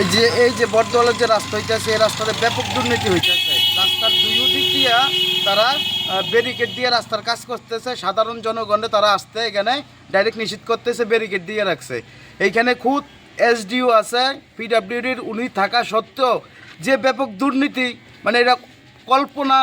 এই যে এই যে বটদলের যে রাস্তা হইতেছে, এই রাস্তাতে ব্যাপক দুর্নীতি হইতেছে। রাস্তার দুই দিক দিয়া তারা ব্যারিকেড দিয়ে রাস্তার কাজ করতেছে। সাধারণ জনগণে তারা আসতে এখানে ডাইরেক্ট নিষিদ্ধ করতেছে ব্যারিকেড দিয়ে রাখছে। এইখানে খুদ এসডিও আছে পিডাব্লিউডির উনি থাকা সত্ত্বেও যে ব্যাপক দুর্নীতি মানে এটা কল্পনা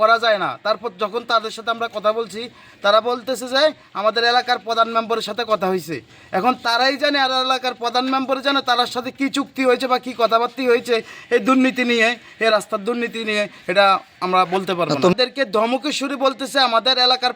করা যায় না। তারপর যখন তাদের সাথে আমরা কথা বলছি, তারা বলতেছে যে, আমাদের এলাকার প্রধান মেম্বারের সাথে কথা হয়েছে। এখন তারাই জানে আর এলাকার প্রধান মেম্বার জানে তার সাথে কি চুক্তি হয়েছে বা কি কথাবার্তা হয়েছে এই দুর্নীতি নিয়ে, এই রাস্তার দুর্নীতি নিয়ে, এটা আমরা বলতে পারব না। আমাদেরকে ধমকেশ্বরী বলতেছে, আমাদের এলাকার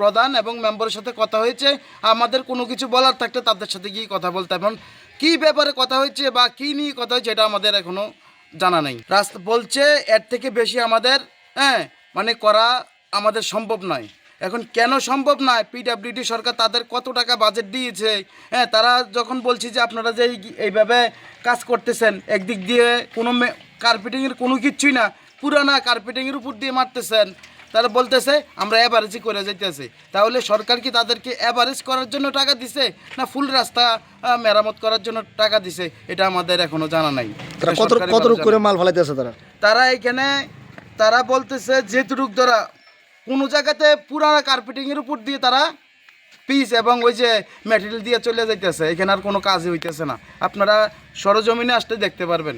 প্রধান এবং মেম্বারের সাথে কথা হয়েছে, আমাদের কোনো কিছু বলার থাকলে তাদের সাথে গিয়ে কথা বলতে। এখন কি ব্যাপারে কথা হয়েছে বা কি নিয়ে কথা হয়েছে, এটা আমাদের এখনও জানা নেই। রাস্তা বলছে, এর থেকে বেশি আমাদের হ্যাঁ মানে করা আমাদের সম্ভব নয়। এখন কেন সম্ভব নয়? পিডাব্লিউডি সরকার তাদের কত টাকা বাজেট দিয়েছে? হ্যাঁ তারা যখন বলছি যে আপনারা যে এই- এইভাবে কাজ করতেছেন একদিক দিয়ে কোনো কার্পেটিংয়ের কোনো কিচ্ছুই না পুরানা কার্পেটিংয়ের উপর দিয়ে মারতেছেন তারা বলতেছে আমরা অ্যাভারেজই করে যাইতেছি। তাহলে সরকার কি তাদেরকে অ্যাভারেজ করার জন্য টাকা দিছে? না ফুল রাস্তা মেরামত করার জন্য টাকা দিছে? এটা আমাদের এখনও জানা নাই। কত করে মাল ফালাইতেছে তারা? তারা এখানে তারা বলতেছে যেটুক ধরা কোনো জায়গাতে পুরানা কার্পেটিংয়ের উপর দিয়ে তারা পিস এবং ওই যে ম্যাটেরিয়াল দিয়ে চলে যাইতেছে। এখানে আর কোনো কাজই হইতেছে না। আপনারা সরজমিনে আসতে দেখতে পারবেন।